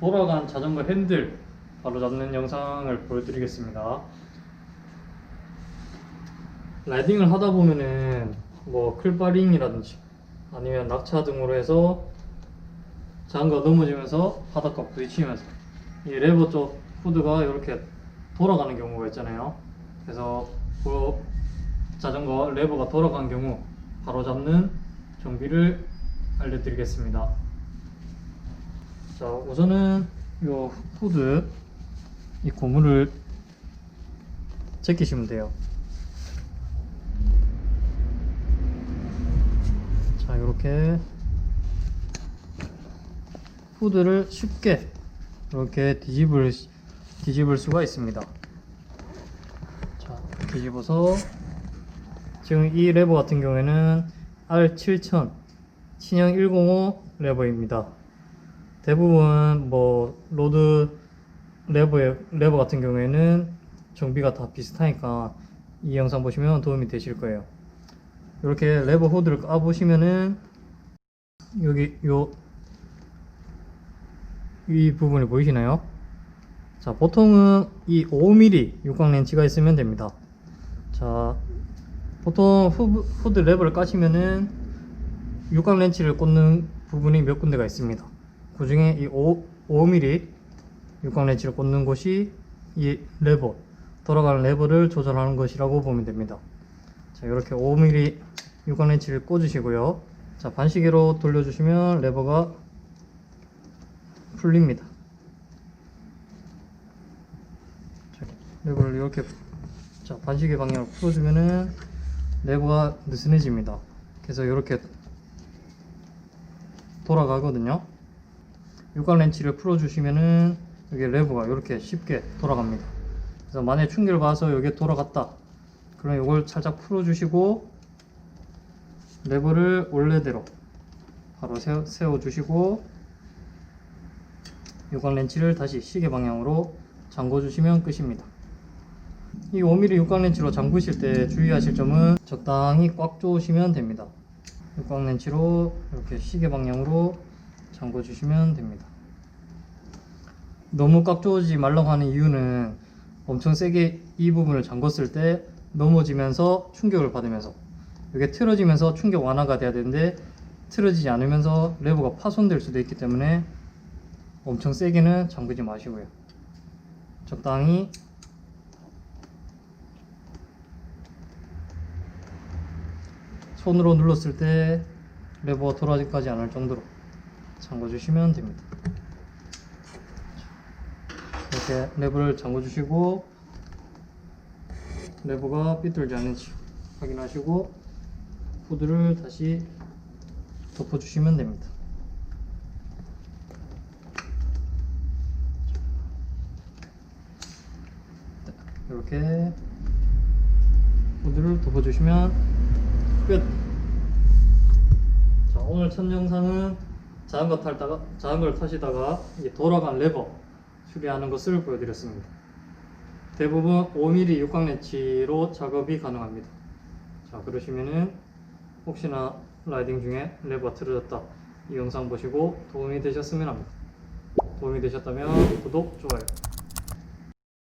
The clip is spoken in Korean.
돌아간 자전거 핸들 바로 잡는 영상을 보여드리겠습니다. 라이딩을 하다 보면은 뭐 클바링이라든지 아니면 낙차 등으로 해서 자전거가 넘어지면서 바닥과 부딪히면서 이 레버 쪽 후드가 이렇게 돌아가는 경우가 있잖아요. 그래서 그 자전거 레버가 돌아간 경우 바로 잡는 정비를 알려드리겠습니다. 자 우선은 이 후드 이 고무를 제끼시면 돼요. 자 이렇게 후드를 쉽게 이렇게 뒤집을 뒤집을 수가 있습니다. 자 뒤집어서 지금 이 레버 같은 경우에는 R7000 신형 105 레버입니다. 대부분 뭐 로드 레버 레버 같은 경우에는 정비가 다 비슷하니까 이 영상 보시면 도움이 되실 거예요. 이렇게 레버 호드를 까 보시면은 여기 요 이 부분이 보이시나요? 자, 보통은 이 5mm 육각 렌치가 있으면 됩니다. 자, 보통 후, 후드 레버를 까시면은 육각 렌치를 꽂는 부분이 몇 군데가 있습니다. 그 중에 이 5, 5mm 육각 렌치를 꽂는 곳이 이 레버, 돌아가는 레버를 조절하는 것이라고 보면 됩니다. 자, 이렇게 5mm 육각 렌치를 꽂으시고요. 자, 반시계로 돌려주시면 레버가 풀립니다. 자, 레버를 이렇게 자, 반시계 방향으로 풀어주면은 레버가 느슨해집니다. 그래서 이렇게 돌아가거든요. 육각 렌치를 풀어주시면은 여기 레버가 이렇게 쉽게 돌아갑니다. 그래서 만약에 충격을 받아서 여기 돌아갔다. 그럼 이걸 살짝 풀어주시고 레버를 원래대로 바로 세워, 세워주시고 육각 렌치를 다시 시계 방향으로 잠궈 주시면 끝입니다. 이 5mm 육각 렌치로 잠그실 때 주의하실 점은 적당히 꽉 조으시면 됩니다. 육각 렌치로 이렇게 시계 방향으로 잠궈 주시면 됩니다. 너무 꽉 조이지 말라고 하는 이유는 엄청 세게 이 부분을 잠궜을 때 넘어지면서 충격을 받으면서 이게 틀어지면서 충격 완화가 돼야 되는데 틀어지지 않으면서 레버가 파손될 수도 있기 때문에 엄청 세게는 잠그지 마시고요. 적당히 손으로 눌렀을 때 레버가 돌아가지 않을 정도로 잠궈 주시면 됩니다. 이렇게 레버를 잠궈 주시고 레버가 삐뚤지 않은지 확인하시고 후드를 다시 덮어 주시면 됩니다. 이렇게 후드를 덮어주시면 끝. 자 오늘 첫 영상은 자전거 탈다가 자전거를 타시다가 이제 돌아간 레버 수리하는 것을 보여드렸습니다. 대부분 5mm 육각 렌치로 작업이 가능합니다. 자 그러시면은 혹시나 라이딩 중에 레버가 틀어졌다 이 영상 보시고 도움이 되셨으면 합니다. 도움이 되셨다면 구독, 좋아요